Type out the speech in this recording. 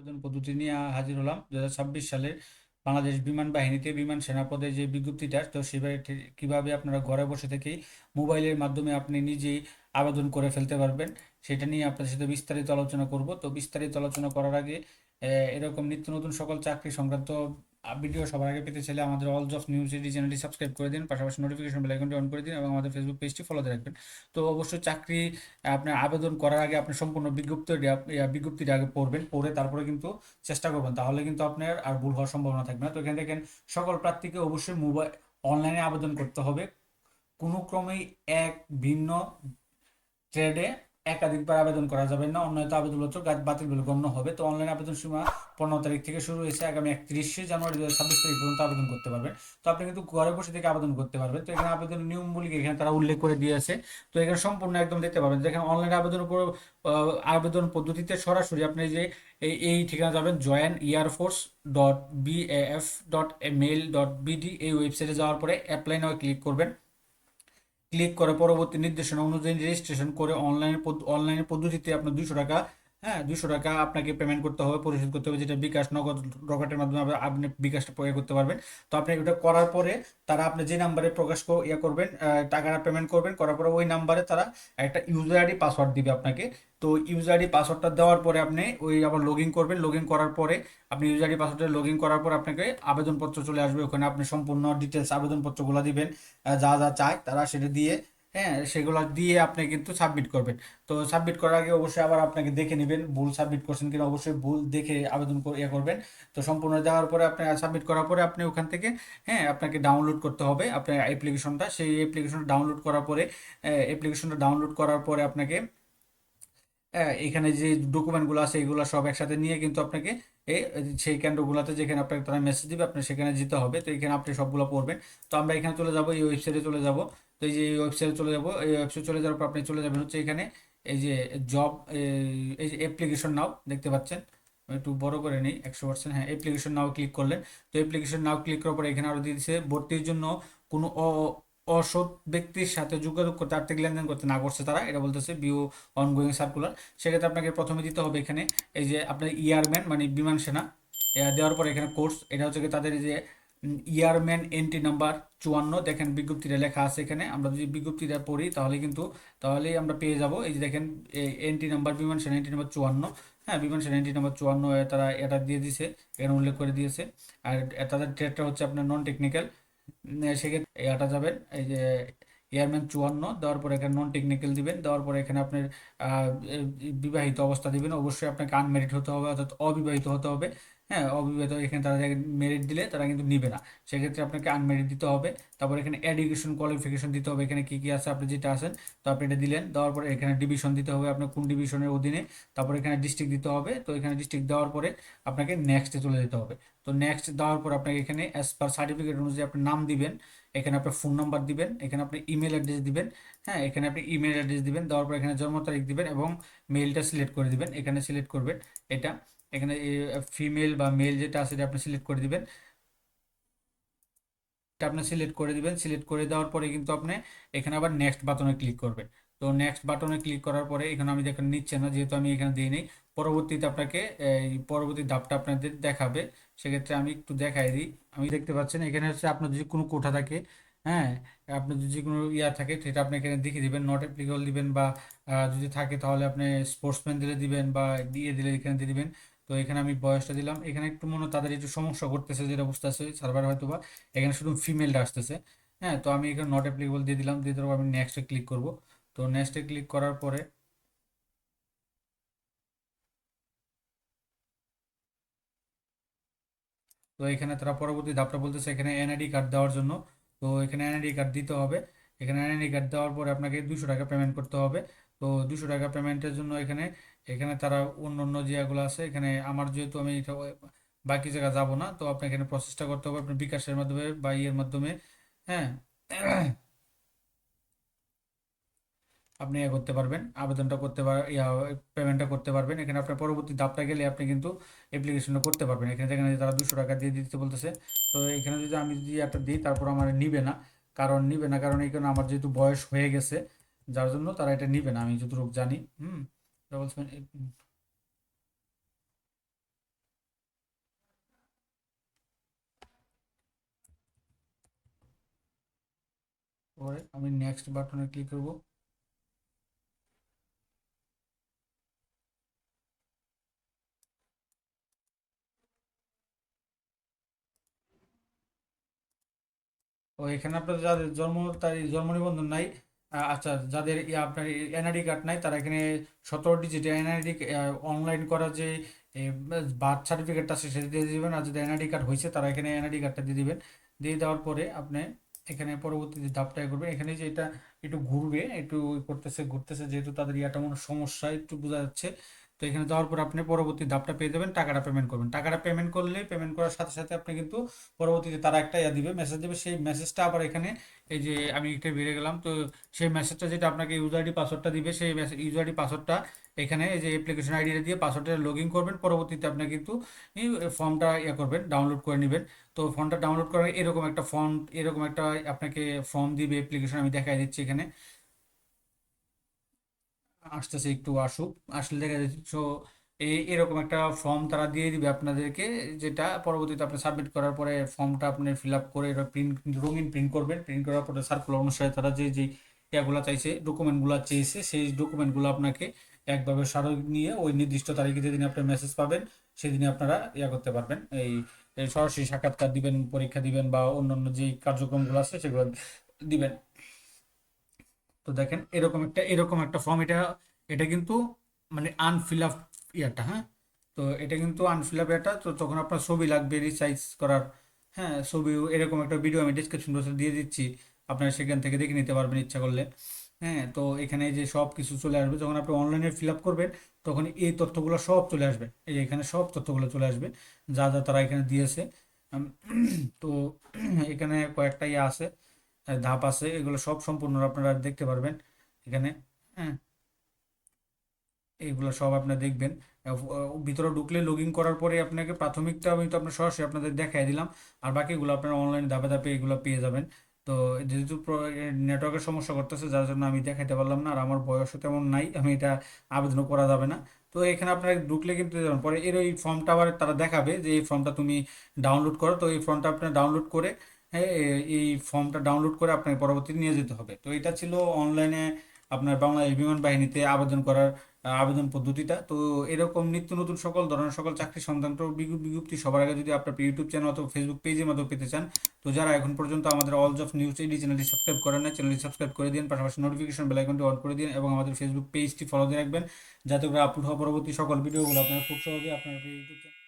আবেদন পদ্ধতি নিয়ে হাজির হলাম। দু হাজার ছাব্বিশ সালের বাংলাদেশ বিমান বাহিনীতে বিমান সেনাপদে যে বিজ্ঞপ্তিটা, তো সেভাবে কীভাবে কীভাবে আপনারা ঘরে বসে থেকেই মোবাইলের মাধ্যমে আপনি নিজেই আবেদন করে ফেলতে পারবেন, সেটা নিয়ে আপনাদের সাথে বিস্তারিত আলোচনা করব। তো বিস্তারিত আলোচনা করার আগে এরকম নিত্য নতুন সকল চাকরি সংক্রান্ত ভিডিও সবার আগে পেতে চাইলে আমাদের অল জব নিউজ এডি চ্যানেলটি সাবস্ক্রাইব করে দিন, পাশাপাশি নোটিফিকেশন বেল আইকনটি অন করে দিন এবং আমাদের ফেসবুক পেজটি ফলোতে রাখবেন। তো অবশ্যই চাকরি আপনার আবেদন করার আগে আপনি সম্পূর্ণ বিজ্ঞপ্তি বিজ্ঞপ্তিটা আগে পড়বেন, পড়ে তারপরে কিন্তু চেষ্টা করবেন। তাহলে কিন্তু আপনার আর ভুল হওয়ার সম্ভাবনা থাকবে না। তো এখানে দেখেন, সকল প্রার্থীকে অবশ্যই মোবাইল অনলাইনে আবেদন করতে হবে। কোনো ক্রমেই এক ভিন্ন ট্রেডে একাধিকবার আবেদন করা যাবে না অন্যত আবেদনপত্র গা- বাতিল বলে গণ্য হবে। তো অনলাইন আবেদন সীমা পনেরো তারিখ থেকে শুরু হয়েছে, আগামী একত্রিশে জানুয়ারি দু ছাব্বিশ তারিখ পর্যন্ত আবেদন করতে পারবেন। তো আপনি কিন্তু ঘরে বসে থেকে আবেদন করতে পারবেন। তো এখানে আবেদনের নিয়মগুলি এখানে তারা উল্লেখ করে দিয়েছে তো এখানে সম্পূর্ণ একদম দেখতে পাবেন। দেখেন অনলাইন আবেদনের উপর আবেদন পদ্ধতিতে সরাসরি আপনি যে এই এই ঠিকানা যাবেন join airforce dot BAF dot mail dot BD এই ওয়েবসাইটে যাওয়ার পরে অ্যাপ্লাই নাও ক্লিক করবেন। ক্লিক করে পরবর্তী নির্দেশনা অনুযায়ী রেজিস্ট্রেশন করে অনলাইনে অনলাইনের পদ্ধতিতে আপনার দুশো টাকা হ্যাঁ দুশো টাকা আপনাকে পেমেন্ট করতে হবে, পরিশোধ করতে হবে, যেটা বিকাশ নগদ রকেটের মাধ্যমে আপনি- বিকাশটা প্রয়োগ করতে পারবেন। তো আপনি এটা করার পরে তারা আপনি যে নাম্বারে প্রকাশ ইয়ে করবেন টাকাটা পেমেন্ট করবেন, করার পরে ওই নাম্বারে তারা একটা ইউজার আইডি পাসওয়ার্ড দিবে আপনাকে। তো ইউজার আইডি পাসওয়ার্ডটা দেওয়ার পরে আপনি ওই আবার লগ ইন করবেন। লগ ইন করার পরে আপনি ইউজার আইডি পাসওয়ার্ডে লগ ইন করার পর আপনাকে আবেদনপত্র চলে আসবে। ওখানে আপনি সম্পূর্ণ ডিটেলস আবেদনপত্রগুলো দিবেন যা যা চায় তারা সেটা দিয়ে হ্যাঁ সেগুলো দিয়ে আপনি কিন্তু সাবমিট করবেন। তো সাবমিট করার আগে অবশ্যই আবার আপনাকে দেখে নেবেন, ভুল সাবমিট করছেন কিনা, অবশ্যই ভুল দেখে আবেদন ইয়ে করবেন। তো সম্পূর্ণ দেওয়ার পরে আপনি সাবমিট করার পরে আপনি ওখান থেকে হ্যাঁ আপনাকে ডাউনলোড করতে হবে আপনার অ্যাপ্লিকেশনটা সেই অ্যাপ্লিকেশনটা ডাউনলোড করার পরে অ্যাপ্লিকেশনটা ডাউনলোড করার পরে আপনাকে এখানে যে ডকুমেন্টগুলো আছে, এগুলো সব একসাথে নিয়ে কিন্তু আপনাকে সেই কেন্দ্রগুলোতে যেখানে আপনাকে তারা মেসেজ দিবে আপনি সেখানে যেতে হবে। তো এখানে আপনি সবগুলো পড়বেন। তো আমরা এখানে চলে যাব, এই ওয়েবসাইটে চলে যাব। তো এই যে এই ওয়েবসাইটে চলে যাব। এই ওয়েবসাইট চলে যাওয়ার পর আপনি চলে যাবেন হচ্ছে এখানে, এই যে জব এই যে অ্যাপ্লিকেশন নাও দেখতে পাচ্ছেন। একটু বড় করে নিই, একশো পার্সেন্ট হ্যাঁ অ্যাপ্লিকেশন নাও ক্লিক করলেন। তো অ্যাপ্লিকেশন নাও ক্লিক করার পর এখানে আরও দিয়ে দিচ্ছে ভর্তির জন্য কোনো অসৎ ব্যক্তির সাথে যোগাযোগ করতে, আর্থিক লেনদেন করতে না করছে তারা। এটা বলতেছে বিও অনগোয়িং সার্কুলার সেক্ষেত্রে আপনাকে প্রথমে দিতে হবে এখানে, এই যে আপনার ইয়ারম্যান মানে বিমান সেনা। দেওয়ার পর এখানে কোর্স এটা হচ্ছে তাদের যে ইয়ারম্যান এন্ট্রি নাম্বার চুয়ান্ন। দেখেন বিজ্ঞপ্তিটা লেখা আছে এখানে। আমরা যদি বিজ্ঞপ্তিটা পড়ি, তাহলে কিন্তু, তাহলেই আমরা পেয়ে যাব। এই যে দেখেন এন্ট্রি নাম্বার বিমান সেনা এন্ট্রি নাম্বার চুয়ান্ন। হ্যাঁ বিমান সেনা এন্ট্রি নাম্বার চুয়ান্ন তারা এটা দিয়ে দিছে, এখানে উল্লেখ করে দিয়েছে। আর তাদের ট্রেডটা হচ্ছে আপনার নন টেকনিক্যাল সেক্ষেত্রে এটা যাবেন, এই যে এয়ারম্যান চুয়ান্ন, দেওয়ার পরে এখানে নন টেকনিক্যাল দিবেন, দেওয়ার পরে এখানে আপনার বিবাহিত অবস্থা দিবেন। অবশ্যই আপনাকে আনমেরিড হতে হবে, অর্থাৎ অবিবাহিত হতে হবে। হ্যাঁ অবিবাহিত এখানে তারা মেরিট দিলে তারা কিন্তু নিবে না। সেক্ষেত্রে আপনাকে আনমেরিট দিতে হবে। তারপর এখানে এডুকেশন কোয়ালিফিকেশন দিতে হবে। এখানে কি কি আছে? আপনি যেটা আছেন, তো আপনি এটা দিলেন। দেওয়ার পরে এখানে ডিভিশন দিতে হবে আপনার কোন ডিভিশনের অধীনে। তারপর এখানে ডিস্ট্রিক্ট দিতে হবে। তো এখানে ডিস্ট্রিক্ট দেওয়ার পরে আপনাকে নেক্সটে চলে যেতে হবে। তো নেক্সট দেওয়ার পর আপনাকে এখানে অ্যাজ পার সার্টিফিকেট অনুযায়ী আপনি নাম দিবেন। এখানে আপনার ফোন নাম্বার দিবেন। এখানে আপনি ইমেল অ্যাড্রেস দিবেন। হ্যাঁ এখানে আপনি ইমেল অ্যাড্রেস দিবেন। দেওয়ার পর এখানে জন্ম তারিখ দিবেন এবং মেলটা সিলেক্ট করে দিবেন। এখানে সিলেক্ট করবেন। এটা এখানে ফিমেল বা মেল যেটা আছে আপনি সিলেক্ট করে দিবেন। এটা আপনি সিলেক্ট করে দিবেন। সিলেক্ট করে দেওয়ার পরে কিন্তু আপনি এখানে আবার নেক্সট বাটনে ক্লিক করবেন। তো নেক্সট বাটনে ক্লিক করার পরে এখানে আমি দেখেন নিচ্ছে না, যেহেতু আমি এখানে দিই নেই, পরবর্তীতে আপনাকে এই পরবর্তী ধাপটা আপনাদের দেখাবে। সেক্ষেত্রে আমি একটু দেখাই দিই। আমি দেখতে পাচ্ছেন, এখানে হচ্ছে আপনার যদি কোনো কোঠা থাকে হ্যাঁ আপনার যদি কোনো ইয়া থাকে, সেটা আপনি এখানে দেখিয়ে দিবেন। নট অ্যাপ্লিকেবল দিবেন বা যদি থাকে তাহলে আপনি স্পোর্টসম্যান দিলে দিবেন বা দিয়ে দিলে এখানে দিয়ে দিবেন। তো এখানে আমি বয়সটা দিলাম। এখানে একটু মনে তাদের একটু সমস্যা করতেছে যেটা বুঝতেছে সার্ভার হয়তো বা এখানে শুধু ফিমেলটা আসতেছে। হ্যাঁ তো আমি এখানে নট অ্যাপ্লিকেবল দিয়ে দিলাম, দিয়ে আমি নেক্সটে ক্লিক করব। তো নেক্সটে ক্লিক করার পরে তো এখানে তারা পরবর্তী ধাপটা বলতেছে এখানে এনআইডি কার্ড দেওয়ার জন্য। তো এখানে এনআইডি কার্ড দিতে হবে। এখানে এনআইডি কার্ড দেওয়ার পরে আপনাকে দুশো টাকা পেমেন্ট করতে হবে। তো দুশো টাকা পেমেন্টের জন্য এখানে এখানে তারা অন্য অন্য যেগুলো আছে। এখানে আমার যেহেতু আমি বাকি জায়গা যাব না, তো আপনি এখানে প্রচেষ্টা করতে হবে আপনার বিকাশের মাধ্যমে বা ইয়ের মাধ্যমে হ্যাঁ? আপনি ইয়ে করতে পারবেন, আবেদনটা করতে পার পেমেন্টটা করতে পারবেন। এখানে আপনার পরবর্তী ধাপটা গেলে আপনি কিন্তু অ্যাপ্লিকেশনটা করতে পারবেন। এখানে যেখানে তারা দুশো টাকা দিয়ে দিতে বলতেছে। তো এখানে যদি আমি যদি একটা দিই, তারপর আমার নিবে না। কারণ নিবে না, কারণ এখানে আমার যেহেতু বয়স হয়ে গেছে, যার জন্য তারা এটা নিবে না, আমি যতটুকু জানি, হুম? doubles when it, পরে আমি নেক্সট বাটনে ক্লিক করব ও এখানে আপনার যাদের জন্ম তারিখ জন্ম নিবন্ধন নাই আচ্ছা যাদের আপনার এনআইডি কার্ড নাই, তারা এখানে সতেরো ডিজিট এনআইডি অনলাইন করা যে বার্থ সার্টিফিকেটটা আছে, সেটা দিয়ে দেবেন। আর যদি এনআইডি কার্ড হয়েছে তারা এখানে এনআরডি কার্ডটা দিয়ে দেবেন। দিয়ে দেওয়ার পরে আপনি এখানে পরবর্তী যে ধাপটা করবে এখানে যে এটা একটু ঘুরবে, একটু করতেছে, ঘুরতেছে, যেহেতু তাদের ইয়াটা মনে সমস্যা, একটু বোঝা যাচ্ছে। তো এখানে যাওয়ার পর আপনি পরবর্তী ধাপটা পেয়ে যাবেন, টাকাটা পেমেন্ট করবেন। টাকাটা পেমেন্ট করলে পেমেন্ট করার সাথে সাথে আপনি কিন্তু পরবর্তীতে তারা একটা ইয়া দিবে মেসেজ দেবে। সেই মেসেজটা আবার এখানে এই যে আমি একটা বেরিয়ে গেলাম, তো সেই মেসেজটা যেটা আপনাকে ইউজার আইডি পাসওয়ার্ডটা দিবে, সেই ইউজার আইডি পাসওয়ার্ডটা এখানে এই যে অ্যাপ্লিকেশন আইডিটা দিয়ে পাসওয়ার্ডটা লগ ইন করবেন। পরবর্তীতে আপনি কিন্তু এই ফর্মটা ইয়ে করবেন ডাউনলোড করে নেবেন। তো ফর্মটা ডাউনলোড করার এরকম একটা ফর্ম এরকম একটা আপনাকে ফর্ম দিবে অ্যাপ্লিকেশন আমি দেখাই দিচ্ছি এখানে। আসতেছে, একটু আসুক। আসলে দেখা যাচ্ছে এই এরকম একটা ফর্ম তারা দিয়ে দিবে আপনাদেরকে, যেটা পরবর্তীতে আপনি সাবমিট করার পরে ফর্মটা আপনি ফিল আপ করে প্রিন্ট রঙিন প্রিন্ট করবেন। প্রিন্ট করার পরে সার্কুলার অনুসারে তারা যে যে, ইয়াগুলো চাইছে ডকুমেন্টগুলো চেয়েছে, সেই ডকুমেন্টগুলো আপনাকে একভাবে স্মারক নিয়ে ওই নির্দিষ্ট তারিখে যেদিন আপনি মেসেজ পাবেন সেদিনে আপনারা ইয়া করতে পারবেন। এই এই সরাসরি সাক্ষাৎকার দিবেন, পরীক্ষা দিবেন বা অন্যান্য যে কার্যক্রমগুলো আছে, সেগুলো দিবেন। তো দেখেন, এরকম একটা এরকম একটা ফর্ম এটা এটা কিন্তু মানে আনফিল আপ ইয়াটা হ্যাঁ? তো এটা কিন্তু আনফিল আপ এটা তো তখন আপনার ছবি লাগবে রিসাইজ করার হ্যাঁ? ছবি, এরকম একটা ভিডিও আমি ডিসক্রিপশন বক্সে দিয়ে দিচ্ছি। আপনারা সেখান থেকে দেখে নিতে পারবেন ইচ্ছা করলে হ্যাঁ? তো এখানে যে সব কিছু চলে আসবে, যখন আপনি অনলাইনে ফিল আপ করবেন, তখন এই তথ্যগুলো সব চলে আসবে। এই যে এখানে সব তথ্যগুলো চলে আসবে, যা যা তারা এখানে দিয়েছে। তো এখানে কয়েকটা ইয়ে আছে। ধাপ আছে, এগুলো সব সম্পূর্ণ আপনারা দেখতে পারবেন এখানে হ্যাঁ। এইগুলো সব আপনারা দেখবেন। ভিতরে ঢুকলে লগ ইন করার পরে আপনাকে প্রাথমিকটা আমি তো আপনার সরাসরি আপনাদের দেখাই দিলাম, আর বাকিগুলো আপনারা অনলাইনে ধাপে ধাপে এগুলো পেয়ে যাবেন। তো যেহেতু নেটওয়ার্কের সমস্যা করতেছে, যার জন্য আমি দেখাইতে পারলাম না, আর আমার বয়সও তেমন নাই, আমি এটা আবেদনও করা যাবে না। তো এখানে আপনারা ঢুকলে কিন্তু পরে এর ওই ফর্মটা আবার তারা দেখাবে যে এই ফর্মটা তুমি ডাউনলোড করো। তো এই ফর্মটা আপনার ডাউনলোড করে হ্যাঁ এই ফর্মটা ডাউনলোড করে আপনাকে পরবর্তীতে নিয়ে যেতে হবে। তো এটা ছিল অনলাইনে আপনার বাংলাদেশ বিমান বাহিনীতে আবেদন করার আবেদন পদ্ধতিটা। তো এরকম নিত্য নতুন সকল ধরনের সকল চাকরি সংক্রান্ত বিজ্ঞপ্তি সবার আগে যদি আপনার ইউটিউব চ্যানেল অথবা ফেসবুক পেজের মাধ্যমে পেতে চান, তো যারা এখন পর্যন্ত আমাদের অলজ অফ নিউজ এইডি চ্যানেলটি সাবস্ক্রাইব করেন না চ্যানেলটি সাবস্ক্রাইব করে দিন, পাশাপাশি নোটিফিকেশন বেল আইকনটি অন করে দিন এবং আমাদের ফেসবুক পেজটি ফলো দিয়ে রাখবেন, যাতে করে আপলোড হওয়া পরবর্তী সকল ভিডিওগুলো আপনারা খুব সহজে আপনার ইউটিউব চ্যানেল